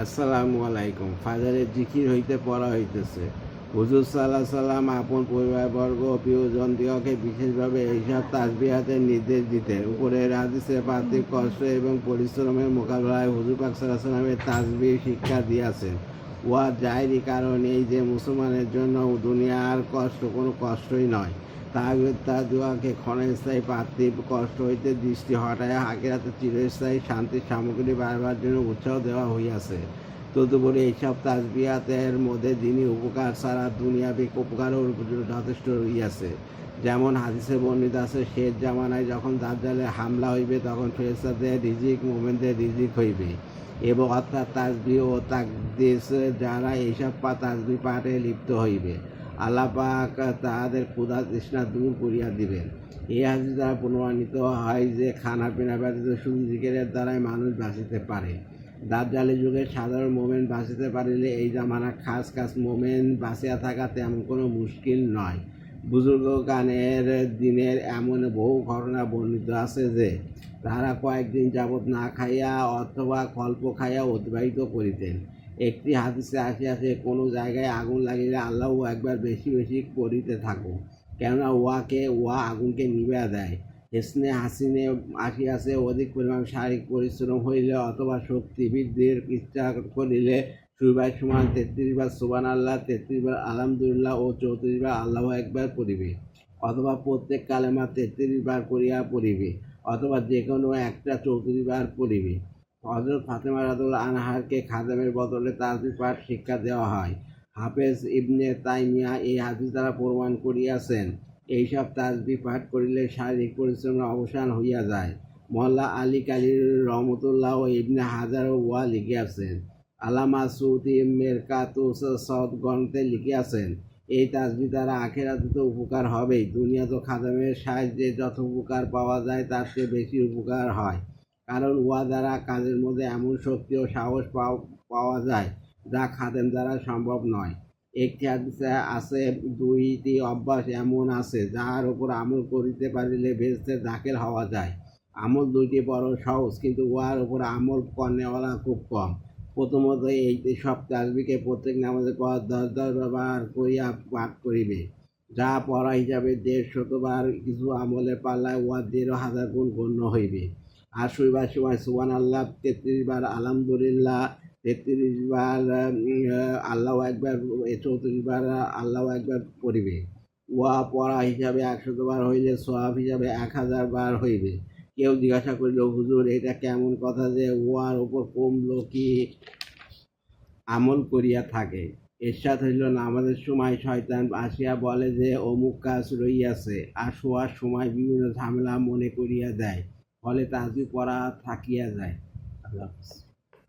আসসালামু আলাইকুম ফাজারের জিকির হইতে পড়া হইতেছে। হুজুর সাল্লাহ সাল্লাম আপন পরিবারবর্গ প্রিয়জন দিগকে বিশেষভাবে এইসব তাসবিহাতের নির্দেশ দিতেন। উপরের হাদিসে পার্থিব কষ্ট এবং পরিশ্রমের মোকাবেলায় হুজুর পাক সাল্লাহ সাল্লামের তাসবি শিক্ষা দিয়েছেন। উহা যায়নি কারণ এই যে মুসলমানের জন্য দুনিয়ার কষ্ট কোনো কষ্টই নয়। তার দোয়াকে ক্ষণস্থায়ী পার্থিব কষ্ট হইতে দৃষ্টি হটায় হাকিরাতে চিরস্থায়ী শান্তির সামগ্রী বাড়বার জন্য উৎসাহ দেওয়া হইয়াছে। তদুপরি এইসব তাজবিয়াতের মধ্যে দিনই উপকার ছাড়া দুনিয়াবিক উপকারও যথেষ্ট রইয়াছে যেমন হাদিসে বর্ণিত আছে, শেষ জামানায় যখন দাজ্জালের হামলা হইবে, তখন ফেরেস্তাদের রিজিক, মোমেনদের রিজিক হইবে। এবং অর্থাৎ তাজবি ও তাকদিস যারা এইসব পা তাজবি পাঠে লিপ্ত হইবে। আল্লাহ পাক তাহাদের ক্ষুধা তৃষ্ণা দূর করিয়া দিবেন। এই হাদিস দ্বারা প্রমাণিত হয় যে খানা পিনা ব্যতীত শুধু জিকেরের দ্বারাই মানুষ বাঁচিতে পারে। দাজ্জালি যুগে সাধারণ মোমেন বাঁচিতে পারিলে এই জামানা খাস খাস মোমেন বাঁচিয়া থাকা তেমন কোনো মুশকিল নয়। বুজুর্গ গানের দিনের এমন বহু ঘটনা বর্ণিত আছে যে তারা কয়েকদিন যাবৎ না খাইয়া অথবা কল্প খাইয়া অতিবাহিত করিতেন। একটি হাদিসে আসিয়াছে, কোনো জায়গায় আগুন লাগিলে আল্লাহ একবার বেশি বেশি করিতে থাকো। কেননা উহাকে, উহা আগুনকে নিবে দেয়। হেসনে হাসিনে আসিয়াছে, অধিক পরিমাণ শারীরিক পরিশ্রম হইলে অথবা শক্তি বৃদ্ধির ইচ্ছা করিলে শুরুবার সমান তেত্রিশ বার সুবান আল্লাহ তেত্রিশ বার আলহামদুলিল্লাহ ও চৌত্রিশ বার আল্লাহ একবার পড়িবে। অথবা প্রত্যেক কালেমা তেত্রিশ বার করিয়া পড়িবে, অথবা যে কোনো একটা চৌত্রিশ বার পড়িবে। হজরত ফাতেমা রাদুল আনহারকে খাদেমের বদলে তাজবি পাঠ শিক্ষা দেওয়া হয়। হাফেজ ইবনে তাইমিয়া এই হাদিস দ্বারা প্রমাণ করিয়াছেন, এইসব তাজবি পাঠ করিলে শারীরিক পরিশ্রমের অবসান হইয়া যায়। মোল্লা আলী কালির রহমতুল্লাহ ও ইবনে হাজার ওয়া লিখিয়াছেন। আলামা সৌদি মেরকাতু সদ গ্রন্থে লিখিয়াছেন, এই তাজবি দ্বারা আখেরাতে তো উপকার হবেই। দুনিয়া তো খাদামের সাহায্যে যত উপকার পাওয়া যায় তার চেয়ে বেশি উপকার হয়। কারণ উহা দ্বারা কাজের মধ্যে এমন শক্তি ও সাহস পাও- পাওয়া যায় যা খাদেম দ্বারা সম্ভব নয়। একটি হাদিসে আছে, দুইটি অভ্যাস এমন আছে যাহার উপর আমল করিতে পারিলে বেহেস্তের দাখিল হওয়া যায়। আমল দুইটি বড় সহজ, কিন্তু উহার উপর আমল কর্নেওয়ালা খুব কম। প্রথমত, এই সব তাজবিকে প্রত্যেক নামাজের পর দশ দশ ব্যবহার করিয়া পাঠ করিবে। যা পড়া হিসাবে দেড় শতবার কিছু আমলের পাল্লায় উহা দেড় হাজার গুণ গণ্য হইবে। আর শুইবার সময় সুবান আল্লাহ তেত্রিশ বার, আলহামদুলিল্লাহ তেত্রিশ বার আল্লাহ একবার চৌত্রিশ বার, আল্লাহ একবার পড়িবে। উহা পড়া হিসাবে একশত বার হইলে সোয়াব হিসাবে এক হাজার বার হইবে। কেউ জিজ্ঞাসা করিল, হুজুর, এটা কেমন কথা যে উহার উপর কমলো কি আমল করিয়া থাকে? এরশাদ হইল নামাজের সময় শয়তান আসিয়া বলে যে, অমুক কাজ রইয়াছে আর শোয়ার সময় বিভিন্ন ঝামেলা মনে করিয়া দেয়। ফলে তাহাজু পড়া থাকিয়া যায় আল্লাহ হাফিজ।